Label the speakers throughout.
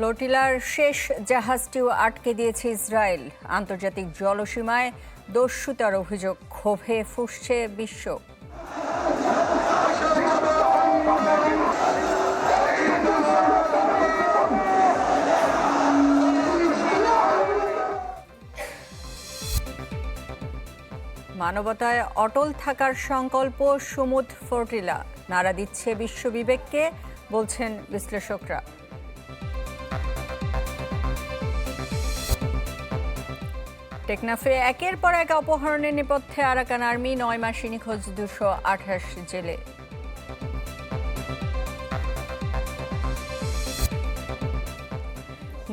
Speaker 1: ফ্লোটিলার শেষ জাহাজটিও আটকে দিয়েছে ইসরায়েল। আন্তর্জাতিক জলসীমায় দস্যুতার অভিযোগ, ক্ষোভে ফুসছে বিশ্ব। মানবতায় অটল থাকার সংকল্প, সুমুদ ফোর্টিলা নাড়া দিচ্ছে বিশ্ব বিবেককে বলছেন বিশ্লেষকরা। টেকনাফে একের পর এক অপহরণের নেপথ্যে আরাকান আর্মি নয় মাসে নিখোঁজ দুশো আঠাশ জেলে।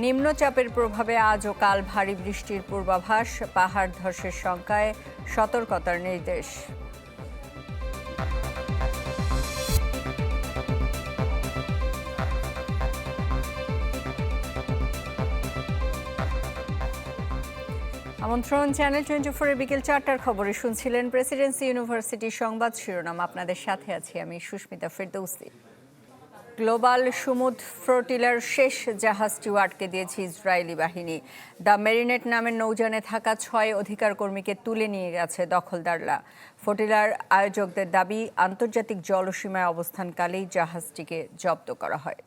Speaker 1: নিম্নচাপের প্রভাবে আজ ও কাল ভারী বৃষ্টির পূর্বাভাস, পাহাড় ধসের শঙ্কায় সতর্কতার নির্দেশ। আমন্ত্রণ চ্যানেল টোয়েন্টি ফোরের বিকেল চারটার খবরে শুনছিলেন প্রেসিডেন্সি ইউনিভার্সিটির সংবাদ শিরোনাম। আপনাদের সাথে আছি আমি সুস্মিতা ফেরদৌসি। গ্লোবাল সমুদ ফ্লোটিলার শেষ জাহাজটিও আটকে দিয়েছে ইসরায়েলি বাহিনী। দ্য মেরিনেট নামের নৌযানে থাকা ছয় অধিকার কর্মীকে তুলে নিয়ে গেছে দখলদাররা। ফ্লোটিলার আয়োজকদের দাবি, আন্তর্জাতিক জলসীমায় অবস্থানকালেই জাহাজটিকে জব্দ করা হয়।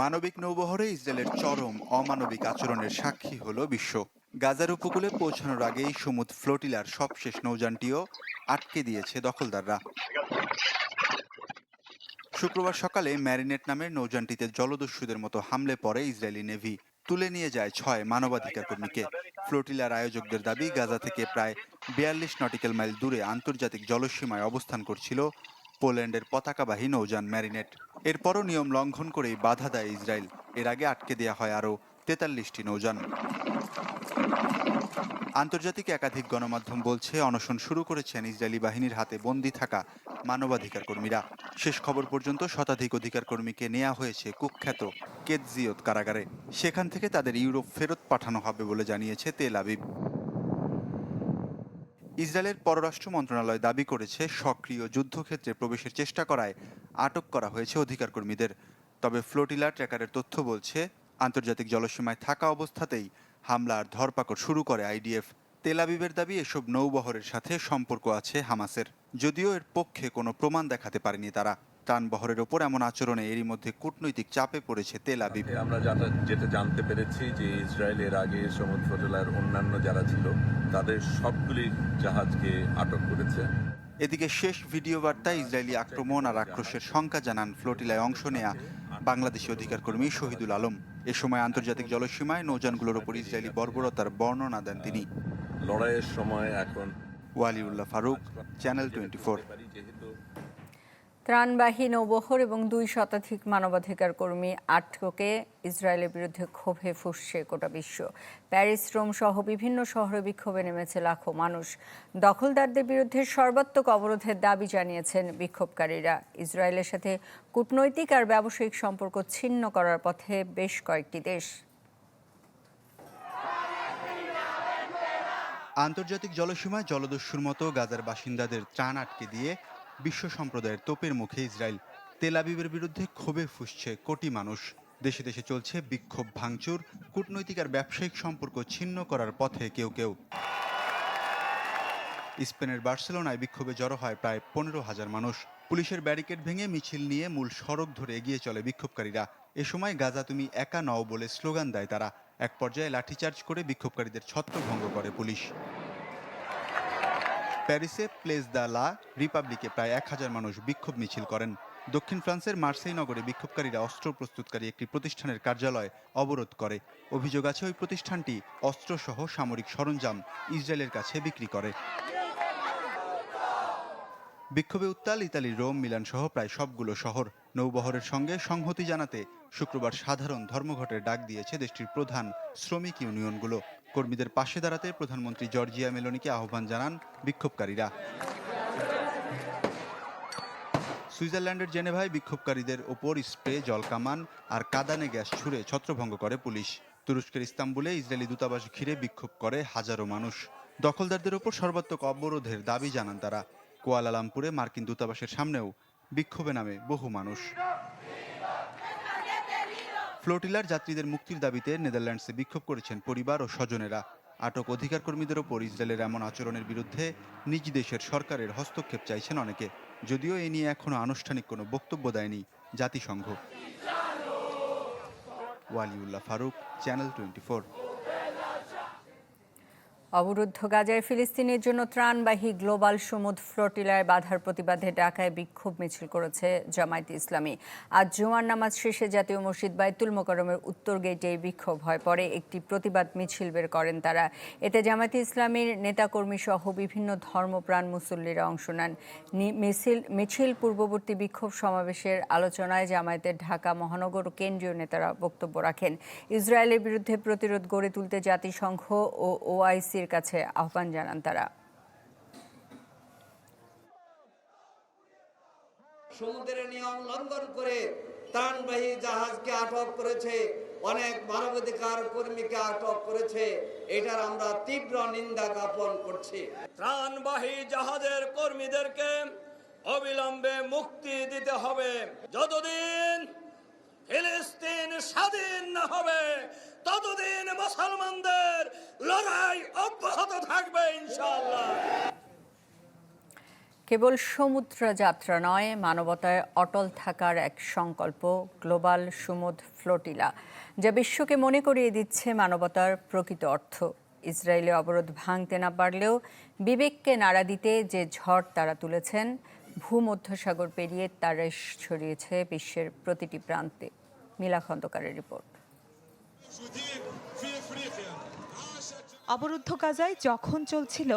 Speaker 2: মানবিক নৌবহরে ইসরায়েলের চরম অমানবিক আচরণের সাক্ষী হল বিশ্ব। গাজার উপকূলে পৌঁছানোর আগেই সমুদ ফ্লোটিলার সবশেষ নৌযানটিও আটকে দিয়েছে দখলদাররা। শুক্রবার সকালে ম্যারিনেট নামের নৌযানটিতে জলদস্যুদের মতো হামলে পড়ে ইসরায়েলি নেভি। তুলে নিয়ে যায় ছয় মানবাধিকার কর্মীকে। ফ্লোটিলার আয়োজকদের দাবি, গাজা থেকে প্রায় বিয়াল্লিশ নটিক্যাল মাইল দূরে আন্তর্জাতিক জলসীমায় অবস্থান করছিল পোল্যান্ডের পতাকাবাহী নৌযান ম্যারিনেট। এরপরও নিয়ম লঙ্ঘন করেই বাধা দেয় ইসরায়েল। এর আগে আটকে দেওয়া হয় আরও তেতাল্লিশটি নৌযান। আন্তর্জাতিক একাধিক গণমাধ্যম বলছে, অনশন শুরু করেছেন ইসরায়েলি বাহিনীর হাতে বন্দী থাকা মানবাধিকার কর্মীরা শেষ খবর পর্যন্ত শতাধিক অধিকার কর্মীকে নেওয়া হয়েছে কুখ্যাত কেতজিয়ত কারাগারে। সেখান থেকে তাদের ইউরোপ ফেরত পাঠানো হবে বলে জানিয়েছে তেল আবিব। ইসরায়েলের পররাষ্ট্র মন্ত্রণালয় দাবি করেছে সক্রিয় যুদ্ধক্ষেত্রে প্রবেশের চেষ্টা করায় আটক করা হয়েছে অধিকারকর্মীদের। তবে ফ্লোটিলা ট্র্যাকারের তথ্য বলছে, আন্তর্জাতিক জলসীমায় থাকা অবস্থাতেই হামলার ধরপাকড় শুরু করে আইডিএফ। তেল আবিবের দাবি, এসব নৌবহরের সাথে সম্পর্ক আছে হামাসের। যদিও এর পক্ষে কোনো প্রমাণ দেখাতে পারেনি তারা। ত্রাণবহরের ওপর এমন আচরণে এরই মধ্যে কূটনৈতিক চাপে পড়েছে তেল আবিব।
Speaker 3: আমরা যেটা জানতে পেরেছি যে ইসরায়েলের আগে সমুদ্র জেলার অন্যান্য যারা ছিল তাদের সবগুলি জাহাজকে আটক করেছে।
Speaker 2: এদিকে শেষ ভিডিও বার্তায় ইসরায়েলি আক্রমণ আর আক্রোশের শঙ্কা জানান ফ্লোটিলায় অংশ নেয়া বাংলাদেশি অধিকার কর্মী শহীদুল আলম। এ সময় আন্তর্জাতিক জলসীমায় নৌযানগুলোর ওপর ইসরায়েলি বর্বরতার বর্ণনা দেন তিনি।
Speaker 3: লড়াইয়ের সময় এখন
Speaker 2: ওয়ালিউল্লাহ ফারুক চ্যানেল টোয়েন্টি
Speaker 1: ত্রাণবাহী নৌবহর এবং দুই শতাধিক মানবাধিকার কর্মী আটকে ইসরায়েলের বিরুদ্ধে ক্ষোভে ফুসছে গোটা বিশ্ব। প্যারিস, রোম সহ বিভিন্ন শহরে বিক্ষোভে নেমেছে লাখো মানুষ। দখলদারদের বিরুদ্ধে সর্বাত্মক অবরোধের দাবি জানিয়েছেন বিক্ষোভকারীরা। ইসরায়েলের সাথে কূটনৈতিক আর ব্যবসায়িক সম্পর্ক ছিন্ন করার পথে বেশ কয়েকটি দেশ।
Speaker 2: আন্তর্জাতিক জলসীমায় জলদস্যুর মতো গাজার বাসিন্দাদের ত্রাণ আটকে দিয়ে বিশ্ব সম্প্রদায়ের তোপের মুখে ইসরায়েল তেল আবিবের বিরুদ্ধে ক্ষোভে ফুসছে কোটি মানুষ। দেশে দেশে চলছে বিক্ষোভ, ভাঙচুর, কূটনৈতিক আর ব্যবসায়িক সম্পর্ক ছিন্ন করার পথে কেউ কেউ। স্পেনের বার্সেলোনায় বিক্ষোভে জড়ো হয় প্রায় পনেরো হাজার মানুষ। পুলিশের ব্যারিকেড ভেঙে মিছিল নিয়ে মূল সড়ক ধরে এগিয়ে চলে বিক্ষোভকারীরা। এ সময় গাজা তুমি একা নও বলে স্লোগান দেয় তারা। এক পর্যায়ে লাঠিচার্জ করে বিক্ষোভকারীদের ছত্রভঙ্গ করে পুলিশ। প্যারিসে প্লেস দ্য লা রিপাবলিকে প্রায় এক হাজার মানুষ বিক্ষোভ মিছিল করেন। দক্ষিণ ফ্রান্সের মার্সেই নগরে বিক্ষোভকারীরা অস্ত্র প্রস্তুতকারী একটি প্রতিষ্ঠানের কার্যালয় অবরোধ করে। অভিযোগ আছে, ওই প্রতিষ্ঠানটি অস্ত্রসহ সামরিক সরঞ্জাম ইসরায়েলের কাছে বিক্রি করে। বিক্ষোভে উত্তাল ইতালির রোম, মিলান সহ প্রায় সবগুলো শহর। নৌবহরের সঙ্গে সংহতি জানাতে শুক্রবার সাধারণ ধর্মঘটের ডাক দিয়েছে দেশটির প্রধান শ্রমিক ইউনিয়নগুলো। কর্মীদের পাশে দাঁড়াতে প্রধানমন্ত্রী জর্জিয়া মেলোনিকে আহ্বান জানান বিক্ষোভকারীরা। সুইজারল্যান্ডের জেনেভায় বিক্ষোভকারীদের ওপর স্প্রে জলকামান আর কাদানে গ্যাস ছুড়ে ছত্রভঙ্গ করে পুলিশ। তুরস্কের ইস্তাম্বুলে ইসরায়েলি দূতাবাস ঘিরে বিক্ষোভ করে হাজারো মানুষ। দখলদারদের ওপর সর্বাত্মক অবরোধের দাবি জানান তারা। কুয়ালালামপুরে মার্কিন দূতাবাসের সামনেও বিক্ষোভে নামে বহু মানুষ। ফ্লোটিলার যাত্রীদের মুক্তির দাবিতে নেদারল্যান্ডসে বিক্ষোভ করেছেন পরিবার ও স্বজনেরা। আটক অধিকার কর্মীদের ওপর ইসরায়েলের এমন আচরণের বিরুদ্ধে নিজ দেশের সরকারের হস্তক্ষেপ চাইছেন অনেকে। যদিও এ নিয়ে এখনও আনুষ্ঠানিক কোনো বক্তব্য দেয়নি জাতিসংঘ। ওয়ালিউল্লাহ ফারুক, চ্যানেল টোয়েন্টি
Speaker 1: অবরুদ্ধ গাজায় ফিলিস্তিনের জন্য ত্রাণবাহী গ্লোবাল সমুদ ফ্লোটিলায় বাধার প্রতিবাদে ঢাকায় বিক্ষোভ মিছিল করেছে জামায়াত ইসলামী। আজ জুমার নামাজ শেষে জাতীয় মসজিদ বাইতুল মোকারমের উত্তর গেটে বিক্ষোভ হয়। পরে একটি প্রতিবাদ মিছিল বের করেন তারা। এতে জামায়াত ইসলামীর নেতাকর্মী সহ বিভিন্ন ধর্মপ্রাণ মুসল্লিরা অংশ নেন। মিছিল মিছিল পূর্ববর্তী বিক্ষোভ সমাবেশের আলোচনায় জামায়াতের ঢাকা মহানগর কেন্দ্রীয় নেতারা বক্তব্য রাখেন। ইসরায়েলের বিরুদ্ধে প্রতিরোধ গড়ে তুলতে জাতিসংঘ ও ওআইসির কাছে আহ্বান জানান তারা।
Speaker 4: সমুদ্রের নিয়ম লঙ্ঘন করে ত্রাণবাহী জাহাজকে আটক করেছে অনেক মানবাধিকার কর্মীকে আটক করেছে এটার আমরা তীব্র নিন্দা জ্ঞাপন করছি। ত্রাণবাহী জাহাজের কর্মীদেরকে অবিলম্বে মুক্তি দিতে হবে। যতদিন ফিলিস্তিন স্বাধীন না হবে ততদিন মুসলমানদের লড়াই অব্যাহত থাকবে, ইনশাআল্লাহ।
Speaker 1: কেবল সমুদ্র যাত্রা নয়, মানবতায় অটল থাকার এক সংকল্প, গ্লোবাল সুমুদ ফ্লোটিলা, যা বিশ্বকে মনে করিয়ে দিচ্ছে মানবতার প্রকৃত অর্থ। ইসরায়েলে অবরোধ ভাঙতে না পারলেও বিবেককে নাড়া দিতে যে ঝড় তারা তুলেছেন ভূমধ্যসাগর পেরিয়ে তার ছড়িয়েছে বিশ্বের প্রতিটি প্রান্তে। মিলা খন্দকারের রিপোর্ট।
Speaker 5: অবরুদ্ধ গাজায় যখন চলছিল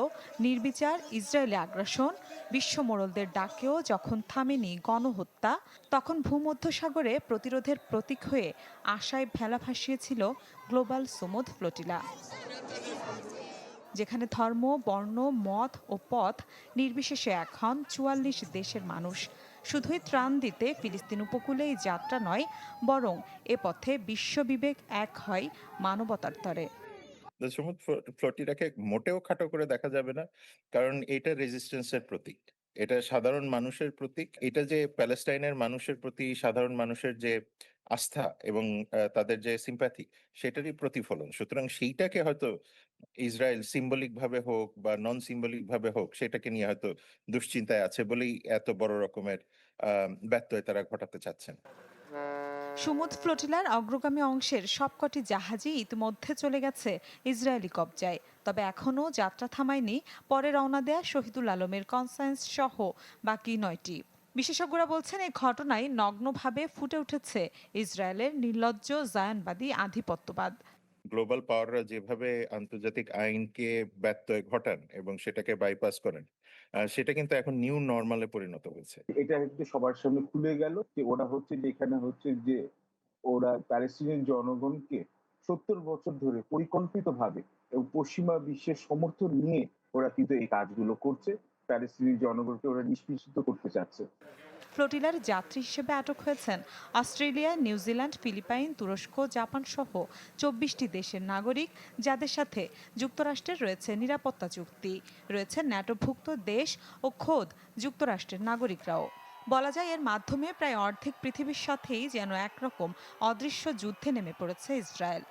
Speaker 5: নির্বিচার ইসরায়েলি আগ্রাসন, বিশ্ব মোড়লদের ডাকেও যখন থামেনি গণহত্যা, তখন ভূমধ্যসাগরে প্রতিরোধের প্রতীক হয়ে আশায় ভেলা ভাসিয়েছিল গ্লোবাল সুমুদ ফ্লোটিলা, যেখানে ধর্ম, বর্ণ, মত ও পথ নির্বিশেষে এখন চুয়াল্লিশ দেশের মানুষ শুধুই ত্রাণ দিতে ফিলিস্তিন উপকূলে এই যাত্রা নয়, বরং এ পথে বিশ্ববিবেক এক হয় মানবতার তরে।
Speaker 6: সমুদ্র মোটেও খাটো করে দেখা যাবে না, কারণ এটা রেজিস্ট্যান্সের প্রতীক। এটা সাধারণ মানুষের প্রতীক। এটা যে প্যালেস্টাইনের মানুষের প্রতি, সাধারণ মানুষের যে আস্থা এবং তাদের যে সিম্প্যাথি সেটারই প্রতিফলন। সুতরাং সেইটাকে হয়তো ইসরায়েল সিম্বলিক ভাবে হোক বা নন সিম্বলিক ভাবে হোক, সেটাকে নিয়ে হয়তো দুশ্চিন্তায় আছে বলেই এত বড় রকমের ব্যত্যয় তারা ঘটাতে চাচ্ছেন।
Speaker 5: সুমুদ ফ্লোটিলার অগ্রগামী অংশের সবকটি জাহাজই ইতিমধ্যে চলে গেছে ইসরায়েলি কবজায়। তবে এখনও যাত্রা থামায়নি। পরে রওনা দেয়া শহীদুল আলমের কনসায়েন্স সহ বাকি নয়টি। বিশেষজ্ঞরা বলছেন এই ঘটনায় নগ্নভাবে ফুটে উঠেছে ইসরায়েলের নির্লজ্জ জায়ানবাদী আধিপত্যবাদ।
Speaker 6: গ্লোবাল পাওয়াররা যেভাবে আন্তর্জাতিক আইনকে ব্যত্যয় ঘটান এবং সেটাকে বাইপাস করেন সেটা কিন্তু এখন নিউ নর্মালে পরিণত হয়েছে।
Speaker 7: এটা হচ্ছে সবার সামনে খুলে গেল যে ওরা হচ্ছে যে এখানে হচ্ছে যে ওরা প্যালেস্টিনিয়ান জনগণকে সত্তর বছর ধরে পরিকল্পিতভাবে এবং পশ্চিমা বিশ্বের সমর্থন নিয়ে ওরা কিন্তু এই কাজগুলো করছে। প্যালেস্টিনি জনগণকে ওরা নিষ্পেষিত করতে চাচ্ছে।
Speaker 5: ফ্লোটিলার যাত্রী হিসেবে আটক হয়েছেন অস্ট্রেলিয়া, নিউজিল্যান্ড, ফিলিপাইন, তুরস্ক, জাপান সহ চব্বিশটি দেশের নাগরিক, যাদের সাথে যুক্তরাষ্ট্রের রয়েছে নিরাপত্তা চুক্তি। রয়েছে ন্যাটোভুক্ত দেশ ও খোদ যুক্তরাষ্ট্রের নাগরিকরাও। বলা যায় এর মাধ্যমে প্রায় অর্ধেক পৃথিবীর সাথেই যেন একরকম অদৃশ্য যুদ্ধে নেমে পড়েছে ইসরায়েল।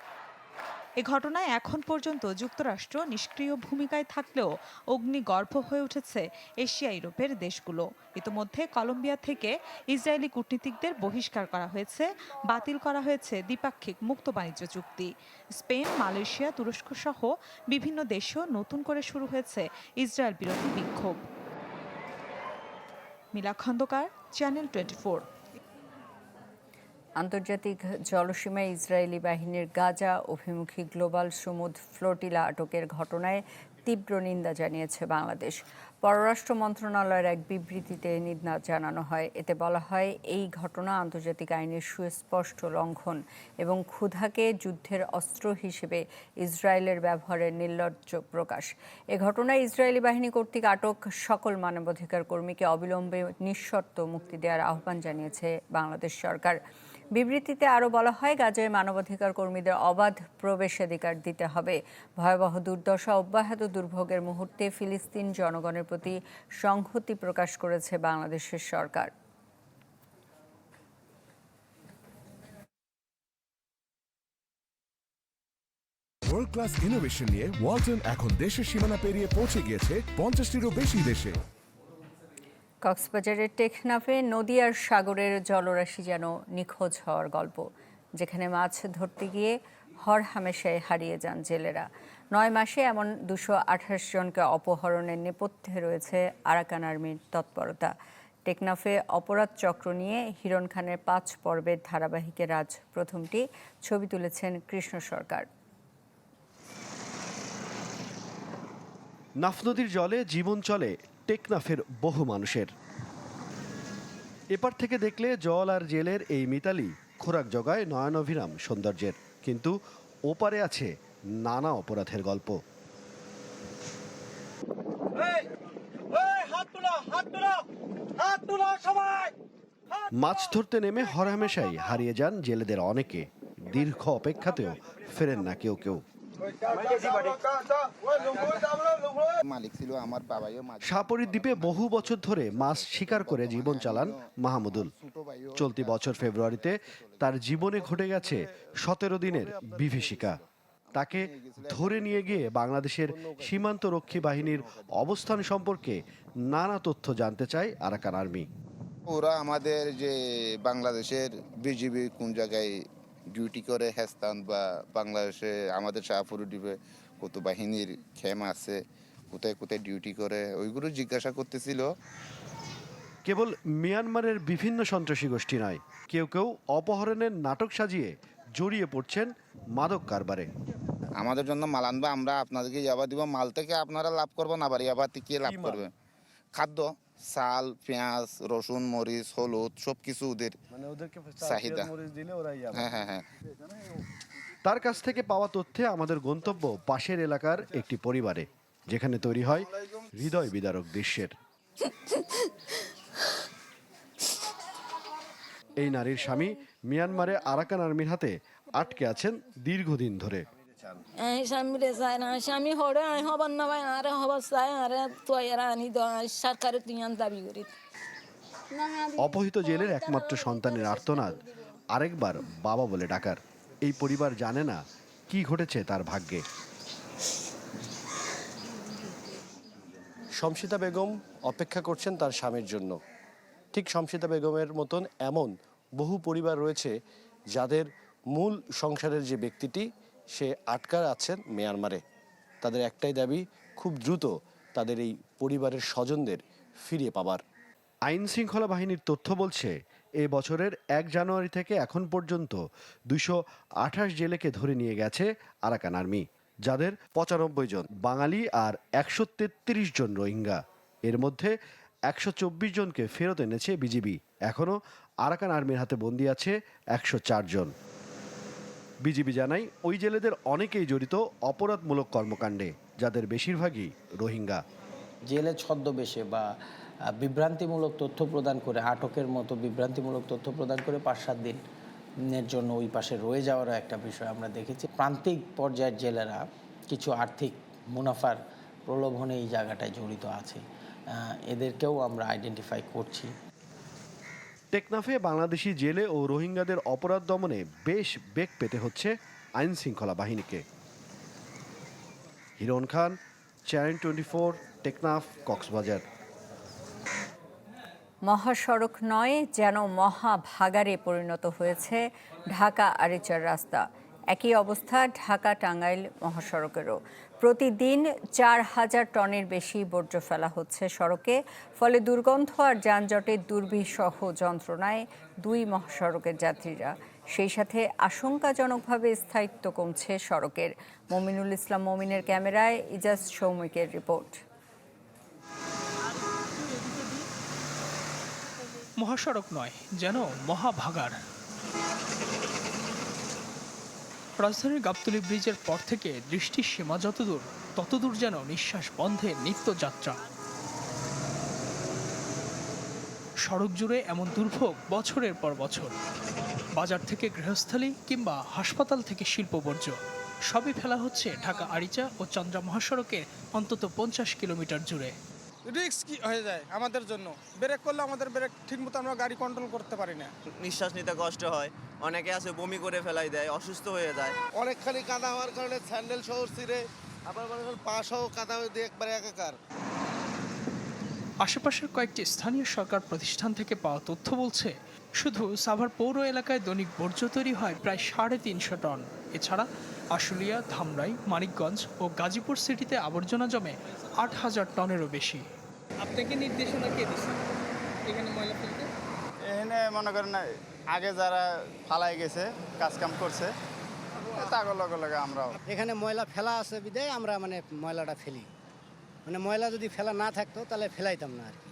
Speaker 5: এ ঘটনায় এখন পর্যন্ত যুক্তরাষ্ট্র নিষ্ক্রিয় ভূমিকায় থাকলেও অগ্নিগর্ভ হয়ে উঠেছে এশিয়া ইউরোপের দেশগুলো। ইতোমধ্যে কলম্বিয়া থেকে ইসরায়েলি কূটনীতিকদের বহিষ্কার করা হয়েছে, বাতিল করা হয়েছে দ্বিপাক্ষিক মুক্ত বাণিজ্য চুক্তি। স্পেন, মালয়েশিয়া তুরস্ক সহ বিভিন্ন দেশেও নতুন করে শুরু হয়েছে ইসরায়েল বিরোধী বিক্ষোভ। মিলা খন্দকার, চ্যানেল টোয়েন্টি
Speaker 1: আন্তর্জাতিক জলসীমায় ইসরায়েলি বাহিনীর গাজা অভিমুখী গ্লোবাল সমুদ ফ্লোটিলা আটকের ঘটনায় তীব্র নিন্দা জানিয়েছে বাংলাদেশ। পররাষ্ট্র মন্ত্রণালয়ের এক বিবৃতিতে নিন্দা জানানো হয়। এতে বলা হয়, এই ঘটনা আন্তর্জাতিক আইনের সুস্পষ্ট লঙ্ঘন এবং ক্ষুধাকে যুদ্ধের অস্ত্র হিসেবে ইসরায়েলের ব্যবহারের নির্লজ্জ প্রকাশ। এ ঘটনায় ইসরায়েলি বাহিনী কর্তৃক আটক সকল মানবাধিকার কর্মীকে অবিলম্বে নিঃশর্ত মুক্তি দেওয়ার আহ্বান জানিয়েছে বাংলাদেশ সরকার। বিবৃতিতে আরও বলা হয়, গাজায় মানবাধিকার কর্মীদের অবাধ প্রবেশাধিকার দিতে হবে। ভয়াবহ দুর্দশা অব্যাহত দুর্ভোগের মুহূর্তে ফিলিস্তিন জনগণের প্রতি সংহতি প্রকাশ করেছে বাংলাদেশের সরকার।
Speaker 8: ওয়ার্ল্ড ক্লাস ইনোভেশন নিয়ে ওয়ালটন এখন দেশের সীমানা পেরিয়ে পৌঁছে গিয়েছে পঞ্চাশটিরও বেশি দেশে।
Speaker 1: কক্সবাজারের টেকনাফে নদী আর সাগরের জলরাশি যেন নিখোঁজ হওয়ার গল্প, যেখানে মাছ ধরতে গিয়ে হর হামেশায় হারিয়ে যান জেলেরা। নয় মাসে এমন দুশো আঠাশ জনকে অপহরণের নেপথ্যে রয়েছে আরাকান আর্মির তৎপরতা। টেকনাফে অপরাধ চক্র নিয়ে হিরণ খানের পাঁচ পর্বের ধারাবাহিকের রাজ প্রথমটি, ছবি তুলেছেন কৃষ্ণ সরকার।
Speaker 9: নাফ নদীর জলে জীবন চলে টেকনাফের বহু মানুষের। এপার থেকে দেখলে জল আর জেলের এই মিতালি খোরাক জগায় নয়নভিরাম সৌন্দর্যের। কিন্তু ওপারে আছে নানা অপরাধের গল্প। মাছ ধরতে নেমে হরহামেশাই হারিয়ে যান জেলেদের অনেকে। দীর্ঘ অপেক্ষাতেও ফেরেন না কেউ কেউ।
Speaker 10: মাছ
Speaker 9: দ্বীপে বহু বছর ধরে মাছ শিকার করে জীবন চালান মাহমুদুল। চলতি বছর ফেব্রুয়ারিতে তার জীবনে ঘটে গেছে সতেরো দিনের বিভীষিকা। তাকে ধরে নিয়ে গিয়ে বাংলাদেশের সীমান্ত রক্ষী বাহিনীর অবস্থান সম্পর্কে নানা তথ্য জানতে চায় আরাকান আর্মি।
Speaker 10: ওরা আমাদের যে বাংলাদেশের বিজিবি কোন জায়গায় ডিউটি করে হেস্তান বা বাংলাদেশে আমাদের শাহপুর দ্বীপে কত বাহিনীর খেম আছে কোথায় কোথায় ডিউটি করে ওইগুলো জিজ্ঞাসা করতেছিল।
Speaker 9: কেবল মিয়ানমারের বিভিন্ন সন্ত্রাসী গোষ্ঠী নয় কেউ কেউ অপহরণের নাটক সাজিয়ে জড়িয়ে পড়ছেন মাদক কারবারে।
Speaker 10: আমাদের জন্য মাল আনবে আমরা আপনাদেরকে ইয়াবা দিব মাল থেকে আপনারা লাভ করবেন আবার ইয়াবা থেকে লাভ করবেন খাদ্য। চাল পেঁয়াজ রসুন মরিচ হলুদ সব কিছু ওদের
Speaker 9: মানে ওদেরকে
Speaker 10: চাহিদা। হ্যাঁ হ্যাঁ হ্যাঁ।
Speaker 9: তার কাছ থেকে পাওয়া তথ্যে আমাদের গন্তব্য পাশের এলাকার একটি পরিবারে যেখানে তৈরি হয় হৃদয় বিদারক দৃশ্যের। এই নারীর স্বামী মিয়ানমারে আরাকান আর্মির হাতে আটকে আছেন দীর্ঘদিন ধরে।
Speaker 11: স্বামীরে চাই না স্বামী হরে আই হবার না ভাই আরে হবার চাই আরে তুই আনি দ সরকারে তুই আন দাবি করি
Speaker 9: অপহৃত জেলের একমাত্র সন্তানের আর্তনাদ আরেকবার বাবা বলে ডাকার। এই পরিবার জানে না কি ঘটেছে তার ভাগ্যে।
Speaker 12: শমসিতা বেগম অপেক্ষা করছেন তার স্বামীর জন্য। ঠিক শমশিতা বেগমের মতন এমন বহু পরিবার রয়েছে যাদের মূল সংসারের যে ব্যক্তিটি সে আটকার আছেন মিয়ানমারে। তাদের একটাই দাবি, খুব দ্রুত তাদের এই পরিবারের স্বজনদের ফিরিয়ে পাবার।
Speaker 9: আইন শৃঙ্খলা বাহিনীর তথ্য বলছে, এ বছরের এক জানুয়ারি থেকে এখন পর্যন্ত দুশো আঠাশ জেলেকে ধরে নিয়ে গেছে আরাকান আর্মি, যাদের পঁচানব্বই জন বাঙালি আর একশো তেত্রিশ জন রোহিঙ্গা। এর মধ্যে একশো চব্বিশ জনকে ফেরত এনেছে বিজিবি। এখনও আরাকান আর্মির হাতে বন্দি আছে একশো চার জন। বিজিবি জানাই ওই জেলেদের অনেকেই জড়িত অপরাধমূলক কর্মকাণ্ডে, যাদের বেশিরভাগই রোহিঙ্গা।
Speaker 13: জেলে ছদ্মবেশে বা বিভ্রান্তিমূলক তথ্য প্রদান করে, আটকের মতো বিভ্রান্তিমূলক তথ্য প্রদান করে পাঁচ সাত দিনের জন্য ওই পাশে রয়ে যাওয়ারও একটা বিষয় আমরা দেখেছি। প্রান্তিক পর্যায়ের জেলেরা কিছু আর্থিক মুনাফার প্রলোভনে এই জায়গাটায় জড়িত আছে। এদেরকেও আমরা আইডেন্টিফাই করছি।
Speaker 9: টেকনাফে বাংলাদেশি জেলে ও রোহিঙ্গাদের অপরাধ দমনে বেশ বেগ পেতে হচ্ছে আইন শৃঙ্খলা বাহিনীকে। Hiran Khan, channel twenty four, Teknaf, Cox's Bazar.
Speaker 1: মহাসড়ক নয় যেন মহাভাগারে পরিণত হয়েছে ঢাকা আরিচার রাস্তা। একই অবস্থা ঢাকা টাঙ্গাইল মহাসড়কেরও। প্রতিদিন চার হাজার টনের বেশি বর্জ্য ফেলা হচ্ছে সড়কে, ফলে দুর্গন্ধ আর যানজটের দুর্বিসহ যন্ত্রণায় দুই মহাসড়কের যাত্রীরা। সেই সাথে আশঙ্কাজনকভাবে স্থায়িত্ব কমছে সড়কের। মমিনুল ইসলাম মমিনের ক্যামেরায় ইজাজ সৌমিকের রিপোর্ট।
Speaker 14: মহাসড়ক নয়, যেন মহাভাগার। রাজধানীর গাবতলি ব্রিজের পর থেকে দৃষ্টির সীমা যতদূর ততদূর যেন নিঃশ্বাস বন্ধের নিত্যযাত্রা। সড়ক জুড়ে এমন দুর্ভোগ বছরের পর বছর। বাজার থেকে গৃহস্থালী কিংবা হাসপাতাল থেকে শিল্প বর্জ্য সবই ফেলা হচ্ছে ঢাকা আরিচা ও চন্দ্রা মহাসড়কে অন্তত পঞ্চাশ কিলোমিটার জুড়ে।
Speaker 15: রিস্ক হয়ে যায় আমাদের জন্য? ব্রেক করলে আমাদের ব্রেক ঠিকমতো আমরা গাড়ি কন্ট্রোল করতে পারি না।
Speaker 16: নিঃশ্বাস নিতে কষ্ট হয়। অনেকে আছে বমি করে ফেলাই দেয় অসুস্থ হয়ে যায়।
Speaker 17: অনেকখানি কাদা হওয়ার কারণে স্যান্ডেল সহ ছিঁড়ে আবার মনে করেন পা সহ কাদা হয়ে দিয়ে একবারে একাকার।
Speaker 14: আশেপাশের কয়েকটি স্থানীয় সরকার প্রতিষ্ঠান থেকে পাওয়া তথ্য বলছে শুধু সাভার পৌর এলাকায় দৈনিক বর্জ্য তৈরি হয় প্রায় সাড়ে তিনশো টন। এছাড়া আশুলিয়া ধামরাই মানিকগঞ্জ ও গাজীপুর সিটিতে আবর্জনা জমে আট হাজার টনেরও বেশি।
Speaker 15: আপনাকে নির্দেশনা কে দিচ্ছে এখানে ময়লা ফেলতে?
Speaker 16: এখানে মনে করেন আগে যারা ফালাই গেছে কাজ কাম করছে তাগর লগে লগে আমরাও।
Speaker 13: এখানে ময়লা ফেলা আছে বিদায় আমরা মানে ময়লাটা ফেলি। মানে ময়লা যদি ফেলা না থাকতো তাহলে ফেলাইতাম না আর কি।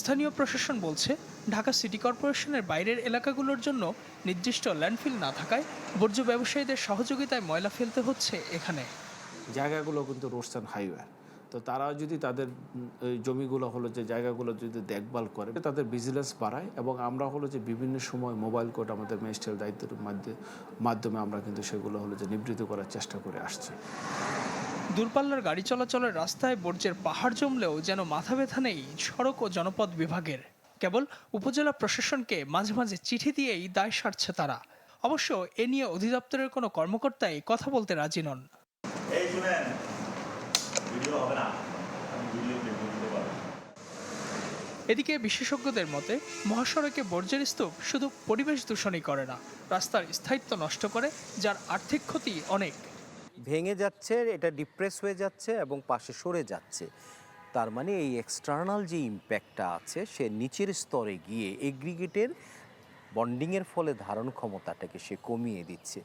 Speaker 14: স্থানীয় প্রশাসন বলছে ঢাকা সিটি কর্পোরেশনের বাইরের এলাকাগুলোর জন্য নির্দিষ্ট ল্যান্ডফিল না থাকায় বর্জ্য ব্যবসায়ীদের সহযোগিতায় ময়লা ফেলতে হচ্ছে এখানে।
Speaker 18: জায়গাগুলো কিন্তু রোডস অ্যান্ড হাইওয়ে। তো তারা যদি তাদের জমিগুলো হলো যে জায়গাগুলো যদি দেখভাল করে, তাদের ভিজিলেন্স বাড়ায় এবং আমরা হলো যে বিভিন্ন সময় মোবাইল কোড আমাদের ম্যাজিস্ট্রেট দায়িত্বের মাধ্যমে মাধ্যমে আমরা কিন্তু সেগুলো হলো যে নিবৃত করার চেষ্টা করে আসছি।
Speaker 14: দূরপাল্লার গাড়ি চলাচলের রাস্তায় বর্জ্যের পাহাড় জমলেও যেন মাথা ব্যথা নেই সড়ক ও জনপদ বিভাগের। কেবল উপজেলা প্রশাসনকে মাঝে মাঝে চিঠি দিয়েই দায় সারছে তারা। অবশ্য এ নিয়ে অধিদপ্তরের কোনো কর্মকর্তাই কথা বলতে রাজি নন। এদিকে বিশেষজ্ঞদের মতে, মহাসড়কে বর্জ্যের স্তূপ শুধু পরিবেশ দূষণই করে না, রাস্তার স্থায়িত্ব নষ্ট করে, যার আর্থিক ক্ষতি অনেক।
Speaker 19: ভেঙে যাচ্ছে, এটা ডিপ্রেস হয়ে যাচ্ছে এবং পাশে সরে যাচ্ছে। তার মানে এই এক্সটার্নাল যে ইম্প্যাক্টটা আছে, সে নিচের স্তরে গিয়ে এগ্রিগেটের বন্ডিংয়ের ফলে ধারণ ক্ষমতাটাকে সে কমিয়ে দিচ্ছে।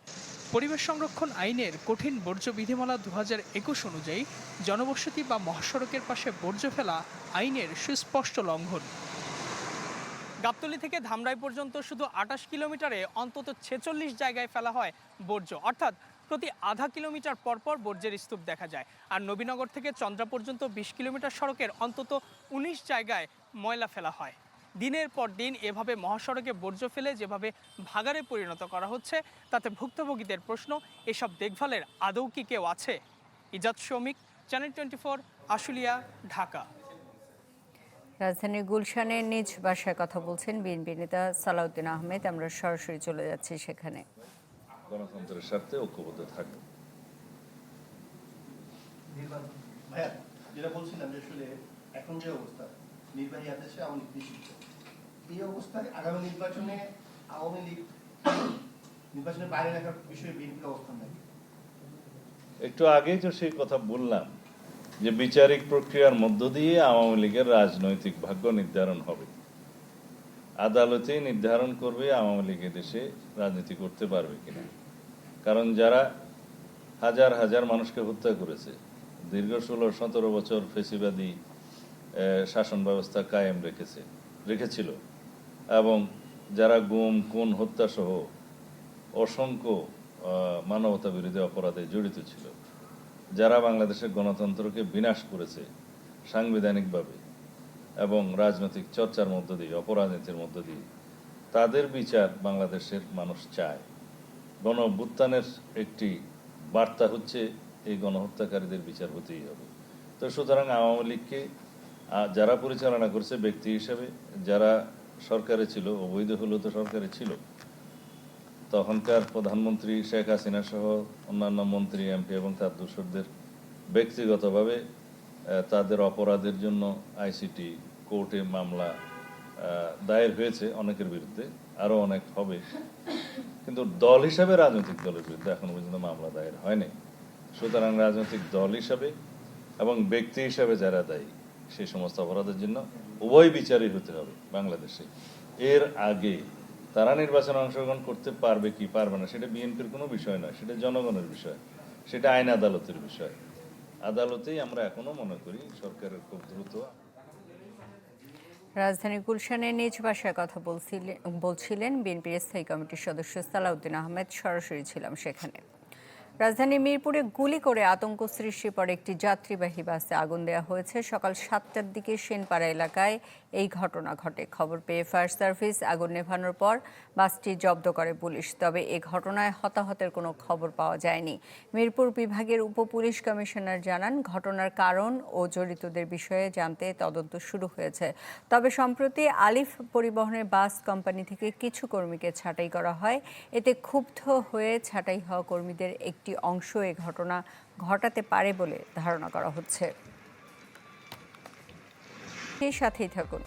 Speaker 14: পরিবেশ সংরক্ষণ আইনের কঠিন বর্জ্য বিধিমালা দু একুশ অনুযায়ী জনবসতি বা মহাসড়কের পাশে বর্জ্য ফেলা আইনের সুস্পষ্ট লঙ্ঘন। গাবতলি থেকে ধামরাই পর্যন্ত শুধু আটাশ কিলোমিটারে অন্তত ছেচল্লিশ জায়গায় ফেলা হয় বর্জ্য। অর্থাৎ প্রতি আধা কিলোমিটার পর পর বর্জ্যের স্তূপ দেখা যায়। আর নবীনগর থেকে চন্দ্রা পর্যন্ত বিশ কিলোমিটার সড়কের অন্তত উনিশ জায়গায় ময়লা ফেলা হয়। দিনের পর দিন এভাবে মহাসড়কে বর্জ্য ফেলে যেভাবে ভাগারে পরিণত করা হচ্ছে তাতে ভুক্তভোগীদের প্রশ্ন এসব দেখভালের আদৌ কি কেউ আছে? ইজাত শ্রমিক channel twenty four Ashulia Dhaka.
Speaker 1: রাজধানীর গুলশানের নিজ বাসায় কথা বলছেন বিএনপি নেতা সালাউদ্দিন আহমেদ। আমরা সরাসরি চলে যাচ্ছি সেখানে।
Speaker 3: গণতন্ত্রের স্বার্থে ঐক্যবদ্ধ থাকবে।
Speaker 20: ভাইয়া যেটা বলছিলাম যে আসলে এখন যে অবস্থা নির্বাহী আদেশে আওয়ামী লীগ নিষিদ্ধ। এই অবস্থায় আগামী নির্বাচনে আওয়ামী লীগ নির্বাচনের বাইরে রাখার বিষয়ে বিএনপির অবস্থান নেই
Speaker 3: একটু আগেই তো সেই কথা বললাম যে বিচারিক প্রক্রিয়ার মধ্য দিয়ে আওয়ামী লীগের রাজনৈতিক ভাগ্য নির্ধারণ হবে। আদালতে নির্ধারণ করবে আওয়ামী লীগ দেশে রাজনীতি করতে পারবে কিনা। কারণ যারা হাজার হাজার মানুষকে হত্যা করেছে, দীর্ঘ ষোলো সতেরো বছর ফেসিবাদী শাসন ব্যবস্থা কায়েম রেখেছে, রেখেছিল। এবং যারা গুম, খুন হত্যা সহ অসংখ্য মানবতা বিরোধী অপরাধে জড়িত ছিল, যারা বাংলাদেশের গণতন্ত্রকে বিনাশ করেছে সাংবিধানিকভাবে এবং রাজনৈতিক চর্চার মধ্য দিয়ে অপরাজনীতির মধ্য দিয়ে, তাদের বিচার বাংলাদেশের মানুষ চায়। গণ একটি বার্তা হচ্ছে, এই গণহত্যাকারীদের বিচার হতেই হবে। তো সুতরাং আওয়ামী লীগকে যারা পরিচালনা করছে ব্যক্তি হিসেবে, যারা সরকারে ছিল, অবৈধ হলেও তো সরকারে ছিল, তখনকার প্রধানমন্ত্রী শেখ হাসিনা সহ অন্যান্য মন্ত্রী, এমপি এবং তার দূষরদের ব্যক্তিগতভাবে তাদের অপরাধের জন্য আইসিটি কোর্টে মামলা দায়ের হয়েছে অনেকের বিরুদ্ধে আরও অনেক হবে। কিন্তু দল হিসাবে রাজনৈতিক দলের বিরুদ্ধে এখনও পর্যন্ত মামলা দায়ের হয়নি। সুতরাং রাজনৈতিক দল হিসাবে এবং ব্যক্তি হিসাবে যারা দায়ী সেই সমস্ত অপরাধের জন্য উভয় বিচারই হতে হবে বাংলাদেশে। এর আগে তারা নির্বাচনে অংশগ্রহণ করতে পারবে কি পারবে না, সেটা বিএনপির কোনো বিষয় নয়, সেটা জনগণের বিষয়, সেটা আইন আদালতের বিষয়। আদালতেই আমরা এখনও মনে করি সরকারের খুব দ্রুত
Speaker 1: রাজধানীর গুলশানের নিজ বাসায় কথা বলছিলেন বলছিলেন বিএনপির স্থায়ী কমিটির সদস্য সালাউদ্দিন আহমেদ, সরাসরি ছিলাম সেখানে। রাজধানীর মিরপুরে গুলি করে আতঙ্ক সৃষ্টির পর একটি যাত্রীবাহী বাসে আগুন দেওয়া হয়েছে। সকাল সাতটার দিকে সেনপাড়া এলাকায় এই ঘটনা ঘটে। খবর পেয়ে ফায়ার সার্ভিস আগুন নেভানোর পর বাসটি জব্দ করে পুলিশ, তবে এ ঘটনায় হতাহতের কোনো খবর পাওয়া যায়নি। মিরপুর বিভাগের উপ পুলিশ কমিশনার জানান, ঘটনার কারণ ও জড়িতদের বিষয়ে জানতে তদন্ত শুরু হয়েছে। তবে সম্প্রতি আলিফ পরিবহনের বাস কোম্পানি থেকে কিছু কর্মীকে ছাঁটাই করা হয়। এতে ক্ষুব্ধ হয়ে ছাঁটাই হওয়া কর্মীদের একটি অংশ এ ঘটনা ঘটাতে পারে বলে ধারণা করা হচ্ছে। সেই সাথেই থাকুন।